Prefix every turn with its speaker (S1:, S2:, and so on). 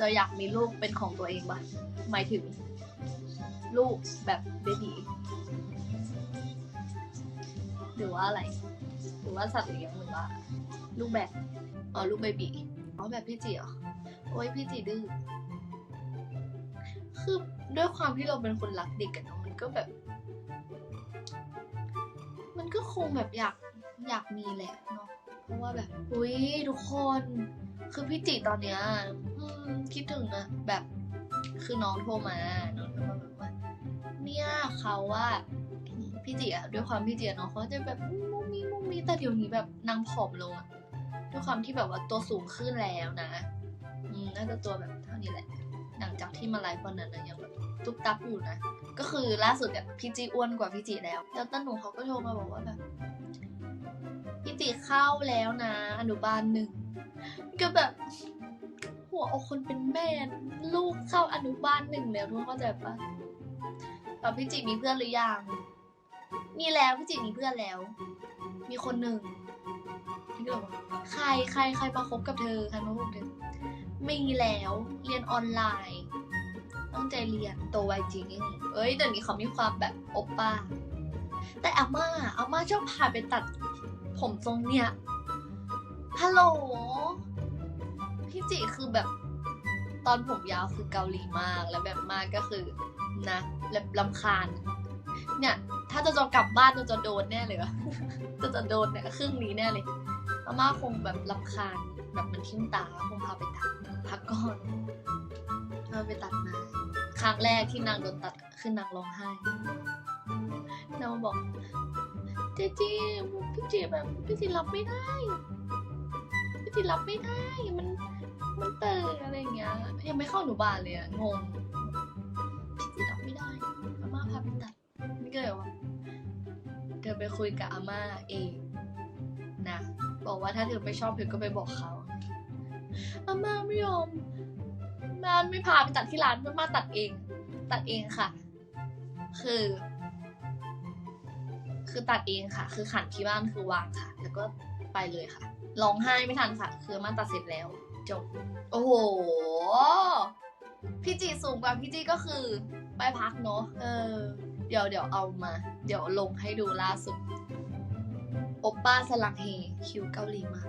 S1: จะอยากมีลูกเป็นของตัวเองปะหมายถึง ลูกแบบเบบีหรือว่าอะไร หรือว่าสัตว์เลี้ยงหรือว่า ลูกแบบอ๋อลูกเบบีอ๋อแบบพี่จีเหรอโอ้ยพี่จีดื้อคือด้วยความที่เราเป็นคนรักเด็กกันเนาะมันก็แบบ มันก็คงแบบอยากอยากมีแหละเนาะ เพราะว่าแบบอุ้ยทุกคนคือพี่จิตอนเนี้ยคิดถึงอะแบบคือน้องโทรมาน้องโทรมาแบบว่าเนี่ยเขาว่าพี่จิอะด้วยความพี่จิเนาะเขาจะแบบมุ้งมีมุ้งมีแต่เดี๋ยวนี้แบบนางผอมลงอะด้วยความที่แบบว่าตัวสูงขึ้นแล้วนะอืมน่าจะตัวแบบเท่านี้แหละ หลังจากที่มาไลฟ์วันนั้นนะยังแบบตุ๊บตับอยู่นะก็คือล่าสุดเนี่ยพี่จีอ้วนกว่าพี่จีแล้ว แล้วต้นหนูเขาก็โทรมาบอกว่าแบบ พี่จีเข้าแล้วนะ อนุบาลหนึ่งก็แบบ หัวอกคนเป็นแม่ลูกเข้าอนุบาลหนึ่งแล้วทุกคนเข้าใจปะตอนพี่จีมีเพื่อนหรือยังมีแล้วพี่จีมีเพื่อนแล้ว มีคนหนึ่งพี่ก็เลยบอกใครใครใครมาคบกับเธอใครมาคบกับเธอมีแล้วเรียนออนไลน์ตั้งใจเรียนโตไวจริงเอ้ยเดี๋ยวนี้เขามีความแบบโอปป้าแต่อาม่าอาม่าชอบพาไปตัด ผมทรงเนี่ยฮัลโหลพี่จิคือแบบตอนผมยาวคือเกาหลีมากแล้วแบบมากก็คือนะแบบลำคาญ เนี่ย ถ้าจะจะกลับบ้านจะจะโดนแน่เลยอะจะจะโดนเนี่ยครึ่งนี้แน่เลยอาม่าคงแบบลำคาญแบบมันทิ่มตาคงพาไปตัดพักก่อนพาไปตัดมาครั้งแรกที่นางโดนตัดคือนางร้องไห้นางบอก เจเจพี่เจแบบพี่เจรับไม่ได้พี่เจรับไม่ได้มันมันเตออะไรอย่างเงี้ยยังไม่เข้าหนูบานเลยอะงงพี่เจรับไม่ได้อาม่าพาไปตัดนี่ก็เลยว่าเธอไปคุยกับอาม่าเองนะบอกว่าถ้าเธอไม่ชอบเธอก็ไปบอกเขาอาม่าไม่ยอมบ้านไม่พาไปตัดที่ร้านมาตัดเอง ตัดเองค่ะ คือ คือตัดเองค่ะ คือขันที่บ้านคือวางค่ะ แล้วก็ไปเลยค่ะร้องไห้ไม่ทันค่ะ คือมันตัดเสร็จแล้ว จบ โอ้โห พี่จีสูงกว่าพี่จีก็คือไปพักเนาะเออ เดี๋ยวเดี๋ยวเอามา เดี๋ยวลงให้ดูล่าสุดโอปป้าสลังเฮคิวเกาหลีมา